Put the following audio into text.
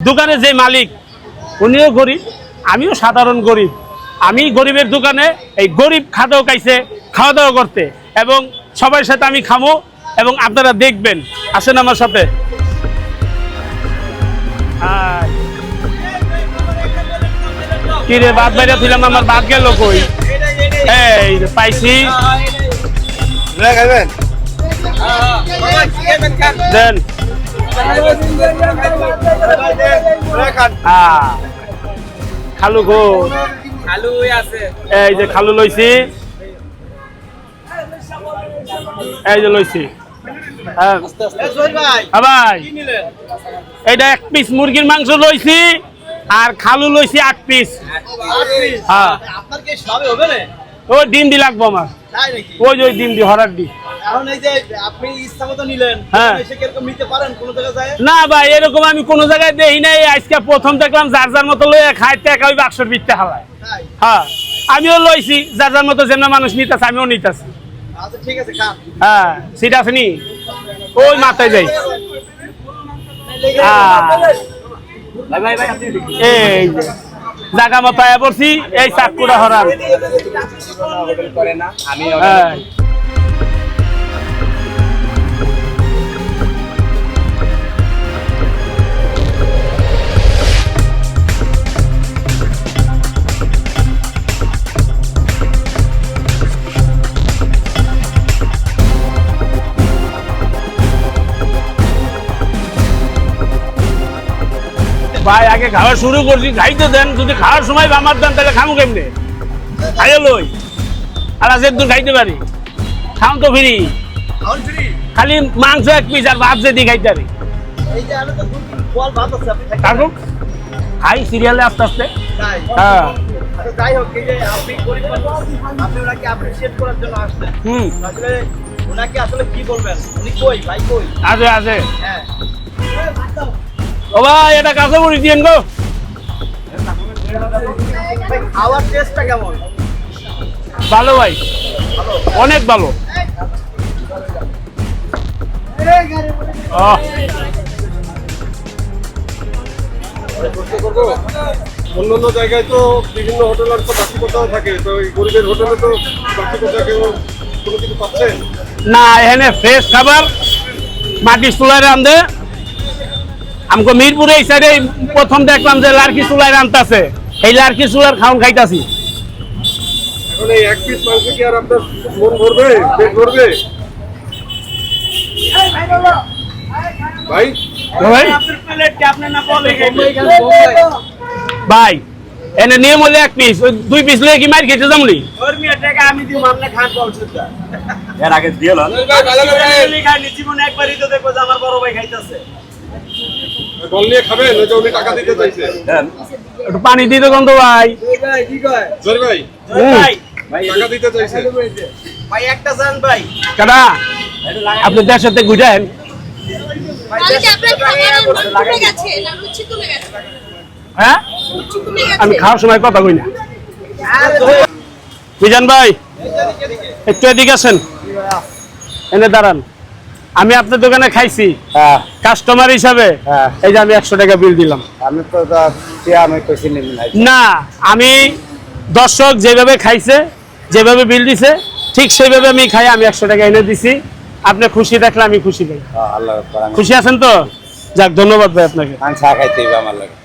দোকানে যে মালিক উনিও গরিব আমিও সাধারণ গরিব। আমি গরিবের দোকানে এই গরিব খাদ্য খাইছে খাওয়া দাওয়া করতে এবং সবার সাথে আমি খামো এবং আপনারা দেখবেন। আসেন আমার সাথে। কি রে বাদ বাইরে ছিলাম আমার বাদ গেল কই? এই পাইছি। দেন। আহ, খালু গো এই যে খালু লইছি। এই যে লইছি। হ্যাঁ। ভাই হ্যাঁ ভাই। কি নিলেন এইটা এক পিস মুরগির মাংস লইছি আর খালু লইছি আট পিস হ্যাঁ। আপনার কি সবে হবে না? ওই ডিম দি লাগবো আমার। ওই যে ওই ডিম দি হরার ডি এখন এই যে আপনি ইচ্ছা মতো নিলেন হ্যাঁ। কীরকম নিতে পারেন কোনো জায়গায় না ভাই এরকম আমি কোনো জায়গায় দেখি নাই। আজকে প্রথম দেখলাম যার যার মতো লইয়া খাই টাকা ওই বাক্সর বিত্তে হালায়। হ্যাঁ আমিও লইছি যার যার মতো যেমন মানুষ নিতেছে আমিও নিতেছি। আচ্ছা ঠিক আছে খান। হ্যাঁ সিট আছে নি? ওই মাথায় যাই। হ্যাঁ। ভাই ভাই আপনি এই জাগা মাথায় পড়ছি এই চাকুটা হরান আমি ভাই আগে খাওয়া শুরু করছি। খাইতে দেন যদি খাওয়ার সময় আমার দেন তাহলে খামু কেমনে? খাইয়ে লই। আর আজ দূর খাইতে পারি। খাও তো ফিরি। খালি মাংস এক পিস আর ভাত যদি খাইতে পারি। খাই সিরিয়ালে আস্তে আস্তে। হ্যাঁ। আচ্ছা যাই হোক এই যে আপনি গরিব আপনি ওনাকে অ্যাপ্রিসিয়েট করার জন্য আসছেন। হুম। আসলে ওনাকে আসলে কি বলবেন? উনি কই? ভাই কই? আছে আছে। হ্যাঁ। ও ভাই এটা কাছে পড়ি দিয়েন গো খাওয়ার টেস্টটা কেমন? ভালো ভাই অনেক ভালো। আহ, অন্যান্য জায়গায় তো বিভিন্ন হোটেলের তো বাসিকতাও থাকে তো এই গরিবের হোটেলে তো বাসিকতা কেউ কোনো কিছু পাচ্ছেন না এখানে ফ্রেশ খাবার মাটির চুলায় রান্ধে আমাকে মিরপুরে এই সাইডে প্রথম দেখলাম যে লার্কি চুলায় রান্ধতেছে এই লার্কি চুলার খাওন খাইতাছি। এখন এই এক পিস মাংস কি আর আপনার মন ভরবে? পেট ভরবে? ভাই? ভাই? আপনার প্লেটটা আপনি না বলে ভাই এনে নিয়ম হলে এক পিস দুই পিস লয়ে কি মার খেতে বলছেন এর আগে দিয়ে লন ভাই ভালো করে খাইনি জীবনে একবারই তো দেখব আমার বড় ভাই খাইতেছে। বল নিয়ে খাবেন ওই যে উনি টাকা দিতে চাইছে। একটু পানি দিতে গন্ধ ভাই। ভাই কি কয়? জয় ভাই। ভাই। টাকা দিতে চাইছে। ভাই একটা যান ভাই। কাটা আপনি দেড় সাথে ঘুরেন। হ্যাঁ? আমি খাওয়ার সময় কথা কই না। বুঝান ভাই? একটু এদিকে আসেন। এনে দাঁড়ান। আমি আপনার দোকানে খাইছি। হ্যাঁ। কাস্টমার হিসাবে হ্যাঁ। এই যে আমি একশো টাকা বিল দিলাম। আমি তো না। আমি দর্শক যেভাবে খাইছে যেভাবে বিল দিছে ঠিক সেইভাবে আমি খাই আমি একশো টাকা এনে দিছি। আপনি খুশি দেখলে আমি খুশি খুশি আছেন তো? যাক ধন্যবাদ ভাই আপনাকে। চা খাইতে আমার লাগে।